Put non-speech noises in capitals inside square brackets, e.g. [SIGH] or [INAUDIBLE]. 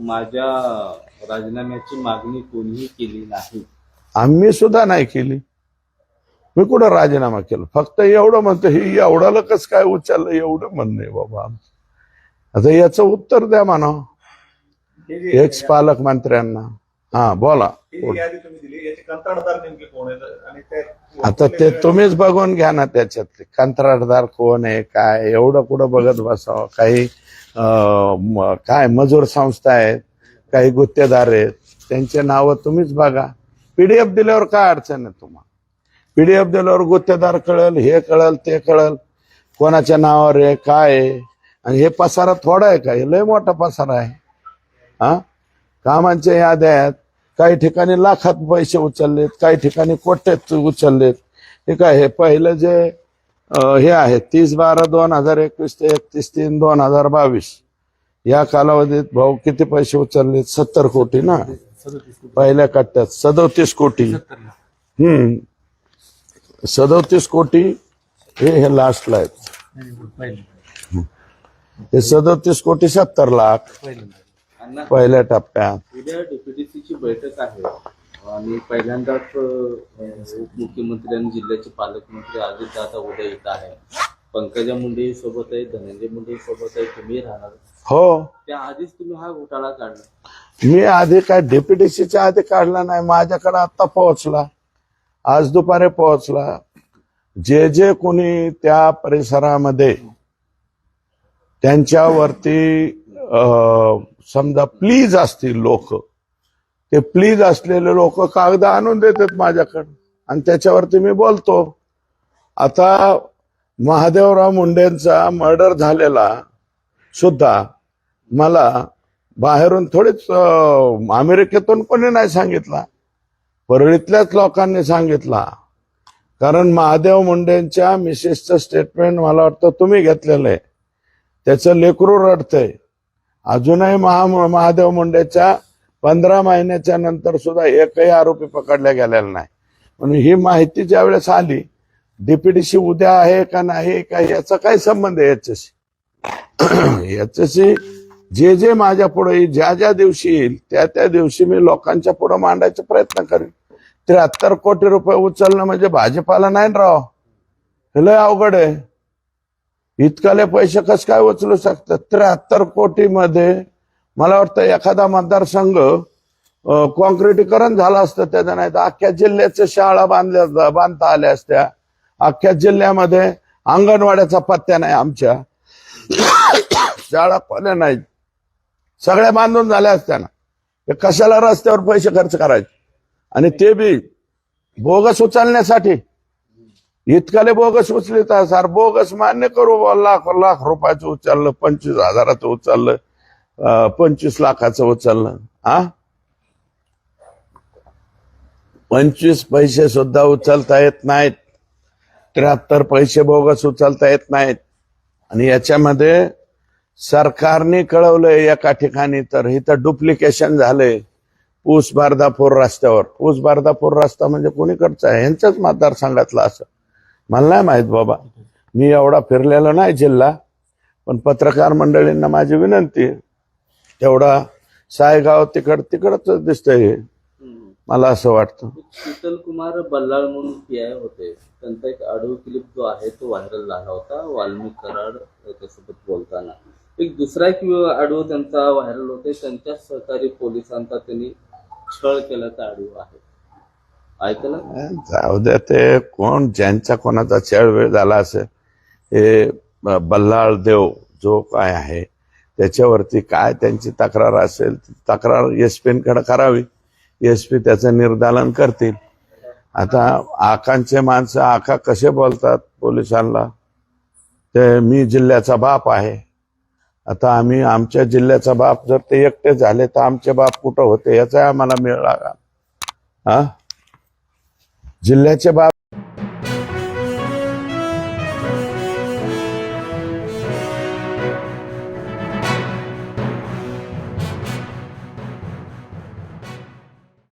माझ्या राजीनाम्याची मागणी कोणीही केली नाही. आम्ही सुद्धा नाही केली. मी कुठं राजीनामा केला? फक्त एवढं म्हणतो ही एवढं कस काय उचललं? एवढं म्हणणं आहे बाबा आता याचं उत्तर द्या म्हणा. एक्स पालकमंत्र्यांना हा बोला. आता ते तुम्हीच बघून घ्या ना त्याच्यातले. कंत्राटदार कोण आहे काय एवढं कुठं बघत बसावं? काही काय मजूर संस्था आहेत काही गुत्तेदार आहेत त्यांचे नावं तुम्हीच बघा. पीडीएफ दिल्यावर काय अडचण आहे तुम्हाला? पीडीएफ दिल्यावर गुत्तेदार कळल हे कळल ते कळल. कोणाच्या नावावर आहे काय आहे? आणि हे पसारा थोडा आहे का? हे लय मोठा पसारा आहे. हा? कामांच्या याद्या आहेत. काही ठिकाणी लाखात पैसे उचललेत काही ठिकाणी कोट्यात उचललेत. हे काय हे पहिलं जे हे आहे तीस बारा दोन हजार एकवीस ते एकतीस तीन दोन हजार बावीस. या कालावधीत भाऊ किती पैसे उचललेत? सत्तर कोटी ना? पहिल्या कट्ट्यात. सदोतीस कोटी. हम्म. सदोतीस कोटी हे हे लास्टला आहेत. हे सदोतीस कोटी सत्तर लाख. पहिल्या टप्प्यात. उद्या डीपीडीसीची बैठक आहे. आणि पहिल्यांदाच उपमुख्यमंत्री आणि जिल्ह्याचे पालकमंत्री अजित दादा उद्या येत आहे पंकजा मुंडे सोबत आहे धनंजय मुंडे सोबत आहे तुम्ही राहणार. हो. त्या आधीच तुम्ही हा घोटाळा काढला. मी आधी काय डेप्युटेसीच्या आधी काढला नाही माझ्याकडे आता पोहोचला. आज दुपारी पोहोचला. जे जे कोणी त्या परिसरामध्ये त्यांच्यावरती अं, समजा प्लीज असतील लोक. ते प्लीज असलेले लोक कागद आणून देतात माझ्याकडे. आणि त्याच्यावरती मी बोलतो आता महादेवराव मुंडेंचा मर्डर झालेला सुद्धा मला बाहेरून थोडीच अमेरिकेतून कोणी नाही सांगितला. परळीतल्याच लोकांनी सांगितला. कारण महादेव मुंडेंच्या मिसेसचं स्टेटमेंट मला वाटतं तुम्ही घेतलेलं आहे. त्याचं लेकरू रडतंय. अजूनही महा महादेव मुंडेच्या पंधरा महिन्याच्या नंतर सुद्धा एकही आरोपी पकडला गेलेला नाही. म्हणून ही माहिती ज्या वेळेस आली डीपीडीसी उद्या आहे का नाही का याचा काय संबंध आहे याच्याशी? [CLEARS THROAT] याच्याशी जे जे माझ्या पुढे ज्या ज्या दिवशी येईल त्या त्या दिवशी मी लोकांच्या पुढे मांडायचा प्रयत्न करेन. त्र्याहत्तर कोटी रुपये उचलणं म्हणजे भाजीपाला नाही राव? हे लय अवघड आहे. इतकाले पैसे कस काय उचलू शकतात? त्र्याहत्तर कोटीमध्ये मला वाटतं एखादा मतदारसंघ कॉन्क्रिटीकरण झालं असतं त्याचं नाही तर अख्ख्या जिल्ह्याच्या शाळा बांधल्या बांधता आल्या असत्या. अख्ख्या जिल्ह्यामध्ये अंगणवाड्याचा पत्त्या नाही आमच्या. शाळा खोल्या नाहीत सगळ्या बांधून झाल्या असत्या ना. कशाला रस्त्यावर पैसे खर्च करायचे? आणि ते बी बोगस उचलण्यासाठी इतकाले बोगस उचले तर सर बोगस मान्य करू लाख लाख रुपयाचं उचललं पंचवीस हजाराचं उचललं पंचवीस लाखाचं उचललं. हा पंचवीस पैसे सुद्धा उचलता येत नाहीत. त्र्याहत्तर पैसे बोगस उचलता येत नाहीत. आणि याच्यामध्ये सरकारने कळवलंय एका ठिकाणी तर इथं डुप्लिकेशन झालंय. ऊस बारदापूर रस्त्यावर. ऊस बारदापूर रस्ता म्हणजे कोणीकडचा आहे यांच्याच मतदारसंघातला असं. मला नाही माहीत बाबा. मी एवढा फिरलेलो नाही जिल्हा पण पत्रकार मंडळींना माझी विनंती तेवढा सायगाव तिकड तिकडच दिसतंय हे. मला असं वाटतं. शीतल कुमार बल्लाळ म्हणून पी आय होते. त्यांचा एक ऑडिओ क्लिप जो आहे तो व्हायरल झाला होता. वाल्मिक कराड त्याच्यासोबत बोलताना. एक दुसरा एक ऑडिओ त्यांचा व्हायरल होते. त्यांच्या सहकारी पोलिसांचा त्यांनी छळ केल्याचा ऑडिओ आहे. ऐकलं? जाऊ द्या ते कोण ज्यांचा कोणाचा छळ वेळ झाला असेल हे ब- बल्लाळ देव जो काय आहे त्याच्यावरती काय त्यांची तक्रार असेल तक्रार एसकडे करावी. एस पी त्याचं निर्दालन करतील. आता आकांचे माणसं आका कसे बोलतात पोलिसांना? ते मी जिल्ह्याचा बाप आहे. आता आम्ही आमच्या जिल्ह्याचा बाप जर ते एकटे झाले तर आमचे बाप कुठं होते याचा आम्हाला मिळाला हा? जिल्ह्याचे बाब